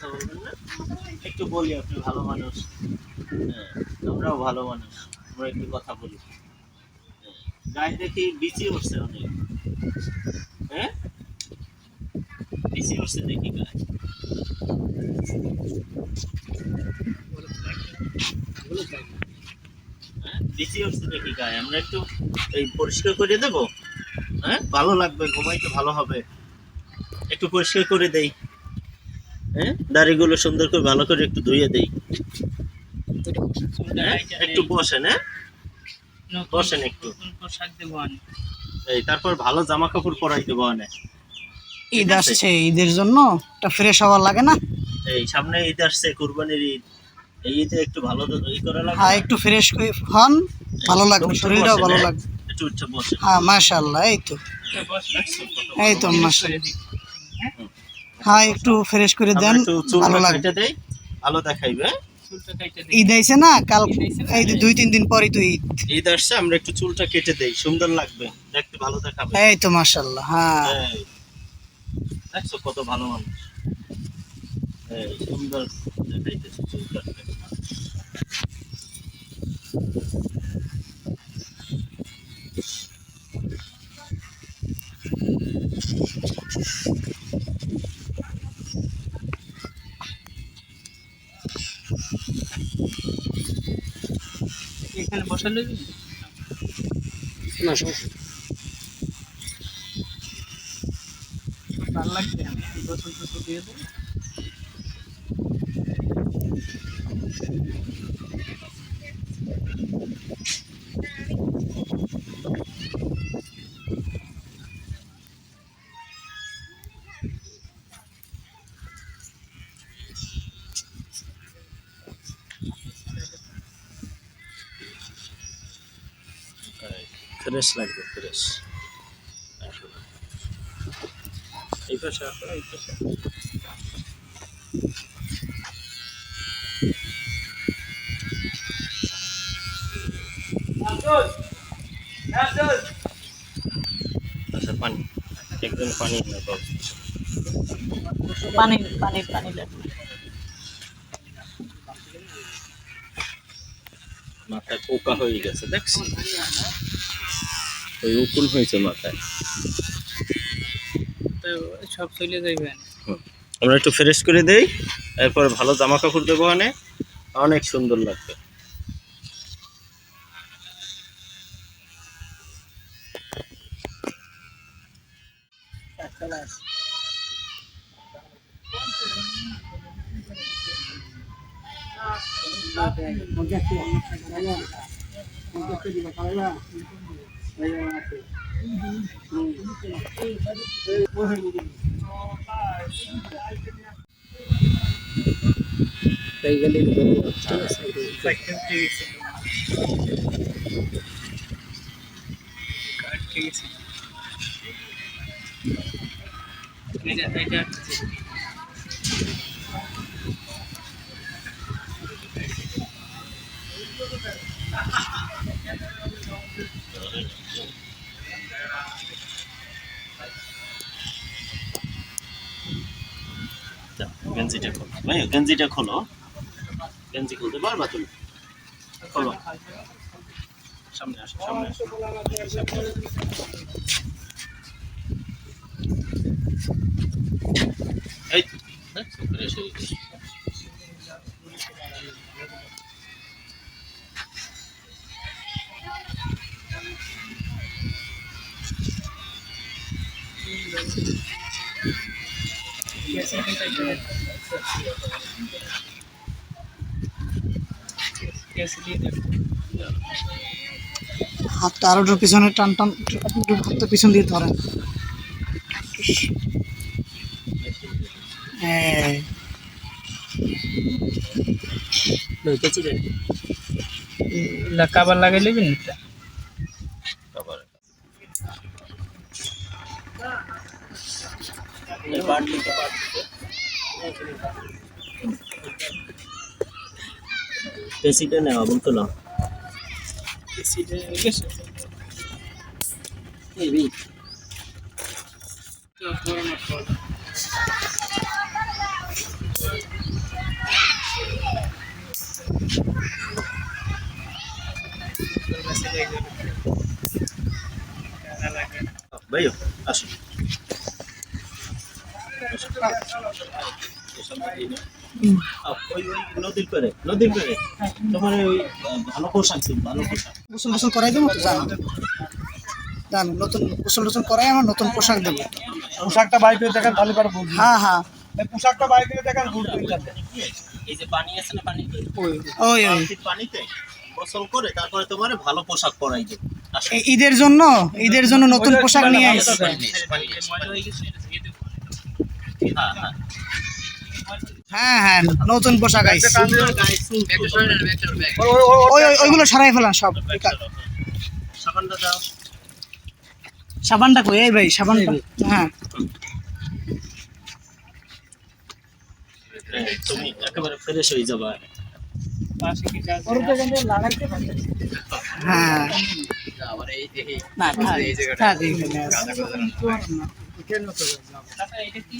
কথা বলবেন না। একটু বলি, আপনি ভালো মানুষ। হ্যাঁ আমরাও ভালো মানুষ। আমরা একটু কথা বলি। গায়ে দেখি বিচি উঠছে অনেক। হ্যাঁ? বিচি উঠছে দেখি গায়ে। হ্যাঁ বিচি উঠছে দেখি গায়ে। আমরা একটু এই পরিষ্কার করে দেব। হ্যাঁ ভালো লাগবে, ঘুমাইতে ভালো হবে। একটু পরিষ্কার করে দেই। হ্যাঁ? দাড়িগুলো সুন্দর করে ভালো করে একটু ধুয়ে দেই। হ্যাঁ? একটু বসেন হ্যাঁ? বসেন একটু। পোশাক দেবো এই তারপর ভালো জামা কাপড় পরাই দেবো অনেক ঈদ আসছে ঈদের জন্য একটা ফ্রেশ হওয়ার লাগে না? এই সামনে ঈদ আসছে কুরবানির ঈদ। এই ঈদে একটু ভালো ই করা লাগবে হ্যাঁ একটু ফ্রেশ হন ভালো লাগবে তো শরীরটাও ভালো হ্যাঁ? লাগবে। একটু উঠে বসে হ্যাঁ মাশাল্লাহ এই তো। এই তো মাশাল্লাহ হ্যাঁ একটু ফ্রেশ করে দেন ভালো লাগবে ভালো দেখাইবে? চুলটা ঈদ আইছে না? কাল এই দুই তিন দিন পরই তো ঈদ। ঈদ আসছে আমরা একটু চুলটা কেটে দেই সুন্দর লাগবে দেখতে ভালো দেখাবে। এই তো মাশাল্লাহ হ্যাঁ। দেখছ কত ভালো মানুষ। এই সুন্দর দেখাইতেছে চুল কাটতে বসা লইবি না সমস্যা ভালো লাগবে গোসল টোসল দিয়ে দেবো? ফ্রেশ লাগবে ফ্রেশ। এই পাশে আসো এই পাশে আচ্ছা পানি। একদম পানি পানি পানি পানি লাগবে। মাথায় পোকা হয়ে গেছে দেখছি ওই উকুন হয়েছে মাথায়। সব চলে যাইবেন আমরা একটু ফ্রেশ করে দেই এরপর ভালো জামা কাপড় দেবো অনেক অনেক সুন্দর লাগবে। ঠিক আছে এটা এটা যাও, গেঞ্জিটা খোলো ভাই গেঞ্জিটা খোলো। গেঞ্জি খুলতে পারবা তুমি? খোলো। সামনে আসো সামনে আসো। এই তো, দেখছ, fresh হয়ে গেছে। হাতটা আরও একটু পিছনে টান টান একটু হাতটা পিছন দিয়ে ধরেন। এই, কাবার লাগাই লিবেন এটা? তারপরে এই বাটলিতে বাটলিতে পেসিটা নেওয়া বলতো না এসিটা হয়ে গেছে তো পুরোনো ফল ভাইও আসো আহ, ওই ওই নদীর পারে নদীর পারে তোমার ওই ভালো পোশাক দিন ভালো পোশাক। গোসল গোসল করাই দেবো তো জানো জানো নতুন গোসল টোসল করাই আমার নতুন পোশাক দেবো। পোশাকটা বাইকে দেখেন তাহলে পরে বুঝবি। হ্যাঁ হ্যাঁ। পোশাকটা দেখেন এই যে পানি আছে না পানি ওই ওই পানিতে গোসল করে তারপরে তোমার ভালো পোশাক পরাই দেবো। ঈদের জন্য ঈদের জন্য নতুন পোশাক নিয়ে আসছি হয়ে হ্যাঁ, হ্যাঁ। হ্যাঁ নতুন পোশাক ওই ওইগুলো সারাই ফেলাম সব। সাবানটা কই? এই ভাই সাবানটা। হ্যাঁ হ্যাঁ, তুমি একেবারে ফ্রেশ হয়ে যাবা। পাশে কি গাছ হ্যাঁ। না এটা কি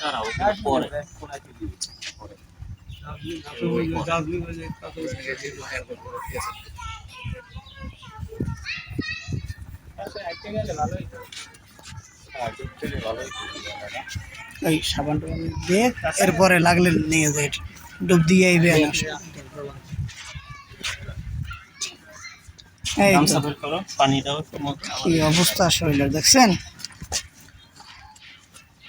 দাঁড়াও পরে। এই সাবানটা দিয়ে এরপরে লাগলে নিয়ে যাই ডুব দিয়ে আইবে এই অবস্থা শরীরের দেখছেন?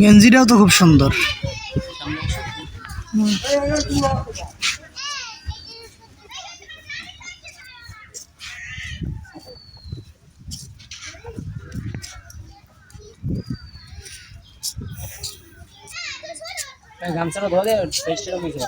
গেঞ্জিটাও তো খুব সুন্দর। গামছাটা ধরে টেস্টটা বুঝবে